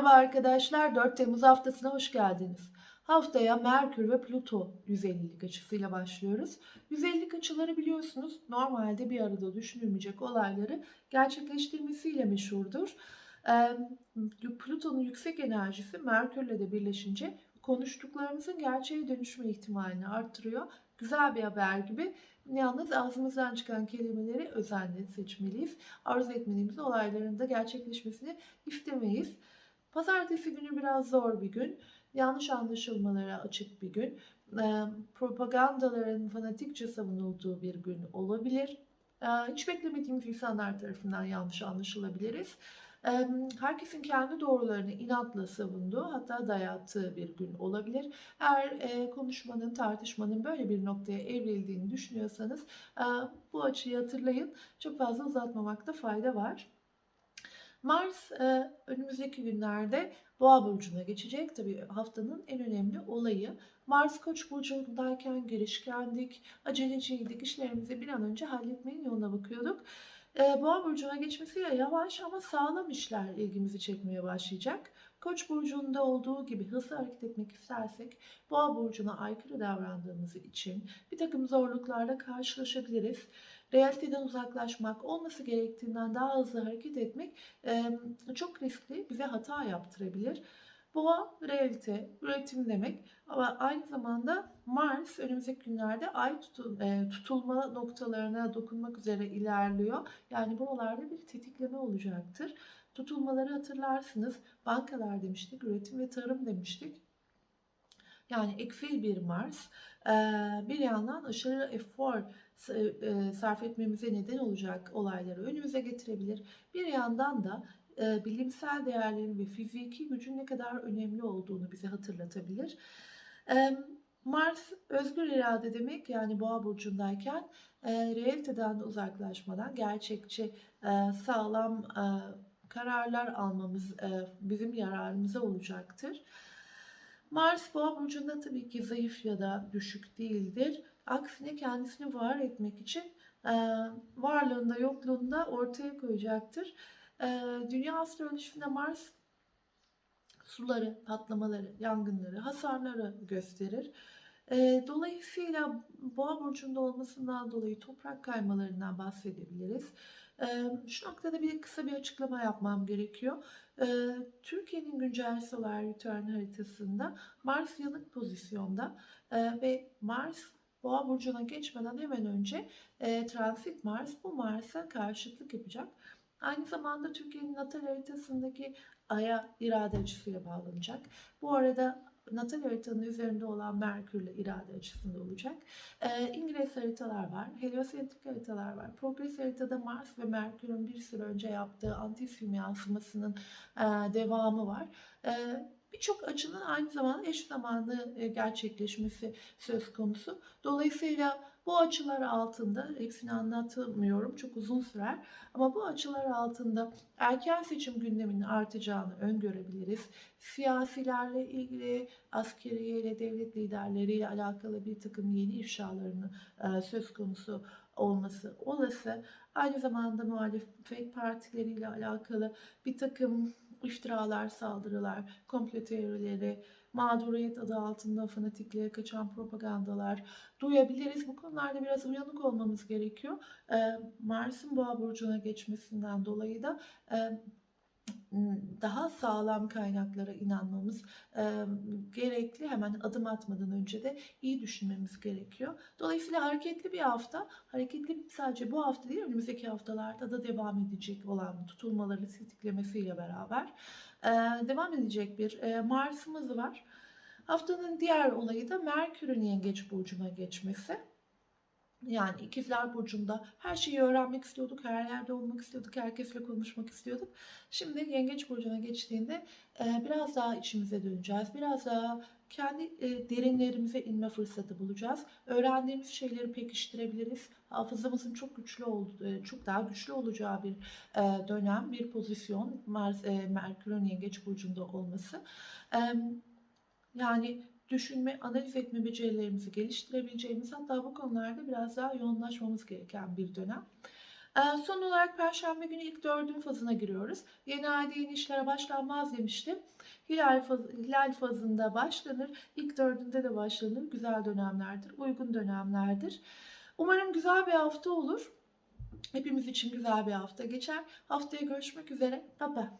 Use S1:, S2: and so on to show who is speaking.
S1: Merhaba arkadaşlar, 4 Temmuz haftasına hoş geldiniz. Haftaya Merkür ve Plüto 150'lik açısıyla başlıyoruz. 150'lik açıları biliyorsunuz normalde bir arada düşünülmeyecek olayları gerçekleştirmesiyle meşhurdur. Plüton'un yüksek enerjisi Merkür'le de birleşince konuştuklarımızın gerçeğe dönüşme ihtimalini arttırıyor. Güzel bir haber gibi. Yalnız ağzımızdan çıkan kelimeleri özenle seçmeliyiz. Arzu etmediğimiz olayların da gerçekleşmesini istemeyiz. Pazartesi günü biraz zor bir gün. Yanlış anlaşılmalara açık bir gün. Ee, propagandaların fanatikçe savunulduğu bir gün olabilir. Ee, hiç beklemediğimiz insanlar tarafından yanlış anlaşılabiliriz. Ee, herkesin kendi doğrularını inatla savunduğu hatta dayattığı bir gün olabilir. Eğer e, konuşmanın, tartışmanın böyle bir noktaya evrildiğini düşünüyorsanız e, bu açıyı hatırlayın. Çok fazla uzatmamakta fayda var. Mars e, önümüzdeki günlerde Boğa burcuna geçecek. Tabii haftanın en önemli olayı. Mars Koç burcundayken girişkendik, aceleciydik, işlerimizi bir an önce halletmenin yoluna bakıyorduk. E, Boğa burcuna geçmesiyle yavaş ama sağlam işler ilgimizi çekmeye başlayacak. Koç burcunda olduğu gibi hızlı hareket etmek istersek Boğa burcuna aykırı davrandığımız için bir takım zorluklarla karşılaşabiliriz realiteden uzaklaşmak, olması gerektiğinden daha hızlı hareket etmek çok riskli, bize hata yaptırabilir. Boğa realite, üretim demek ama aynı zamanda Mars önümüzdeki günlerde ay tutulma noktalarına dokunmak üzere ilerliyor. Yani buralarda bir tetikleme olacaktır. Tutulmaları hatırlarsınız. Bankalar demiştik, üretim ve tarım demiştik. Yani ekfil bir Mars bir yandan aşırı efor sarf etmemize neden olacak olayları önümüze getirebilir. Bir yandan da bilimsel değerlerin ve fiziki gücün ne kadar önemli olduğunu bize hatırlatabilir. Mars özgür irade demek yani boğa burcundayken e, realiteden uzaklaşmadan gerçekçi sağlam kararlar almamız bizim yararımıza olacaktır. Mars boğa burcunda tabii ki zayıf ya da düşük değildir. Aksine kendisini var etmek için varlığında yokluğunda ortaya koyacaktır. Dünya astrolojisinde Mars suları, patlamaları, yangınları, hasarları gösterir. Dolayısıyla boğa burcunda olmasından dolayı toprak kaymalarından bahsedebiliriz. Şu noktada bir kısa bir açıklama yapmam gerekiyor. Türkiye'nin güncel solar return haritasında Mars yanık pozisyonda ve Mars Boğa burcuna geçmeden hemen önce transit Mars bu Mars'a karşıtlık yapacak. Aynı zamanda Türkiye'nin natal haritasındaki Ay'a irade açısıyla bağlanacak. Bu arada natal haritanın üzerinde olan Merkür ile irade açısında olacak. Ee, İngiliz haritalar var, heliosentrik haritalar var. Progres haritada Mars ve Merkür'ün bir süre önce yaptığı antisyum yansımasının e, devamı var. E, Birçok açının aynı zamanda eş zamanlı e, gerçekleşmesi söz konusu. Dolayısıyla bu açılar altında, hepsini anlatmıyorum çok uzun sürer ama bu açılar altında erken seçim gündeminin artacağını öngörebiliriz. Siyasilerle ilgili, askeriye ile devlet liderleriyle alakalı bir takım yeni ifşalarını e, söz konusu olması olası. Aynı zamanda muhalefet partileriyle alakalı bir takım iftiralar, saldırılar, komplo teorileri, mağduriyet adı altında fanatikliğe kaçan propagandalar duyabiliriz. Bu konularda biraz uyanık olmamız gerekiyor. Mars'ın boğa burcuna geçmesinden dolayı da daha sağlam kaynaklara inanmamız e, gerekli. Hemen adım atmadan önce de iyi düşünmemiz gerekiyor. Dolayısıyla hareketli bir hafta, hareketli sadece bu hafta değil önümüzdeki haftalarda da devam edecek olan tutulmaları tetiklemesiyle beraber e, devam edecek bir e, Mars'ımız var. Haftanın diğer olayı da Merkür'ün Yengeç Burcu'na geçmesi. Yani ikizler burcunda her şeyi öğrenmek istiyorduk, her yerde olmak istiyorduk, herkesle konuşmak istiyorduk. Şimdi yengeç burcuna geçtiğinde e, biraz daha içimize döneceğiz. Biraz daha kendi e, derinlerimize inme fırsatı bulacağız. Öğrendiğimiz şeyleri pekiştirebiliriz. Hafızamızın çok güçlü olduğu, e, çok daha güçlü olacağı bir dönem, bir pozisyon Mars, Merkür'ün yengeç burcunda olması. Yani düşünme, analiz etme becerilerimizi geliştirebileceğimiz hatta bu konularda biraz daha yoğunlaşmamız gereken bir dönem. Ee, son olarak Perşembe günü ilk dördün fazına giriyoruz. Yeni ayda yeni işlere başlanmaz demiştim. Hilal, faz, hilal fazında başlanır. İlk dördünde de başlanır. Güzel dönemlerdir. Uygun dönemlerdir. Umarım güzel bir hafta olur. Hepimiz için güzel bir hafta geçer. Haftaya görüşmek üzere. Bye bye.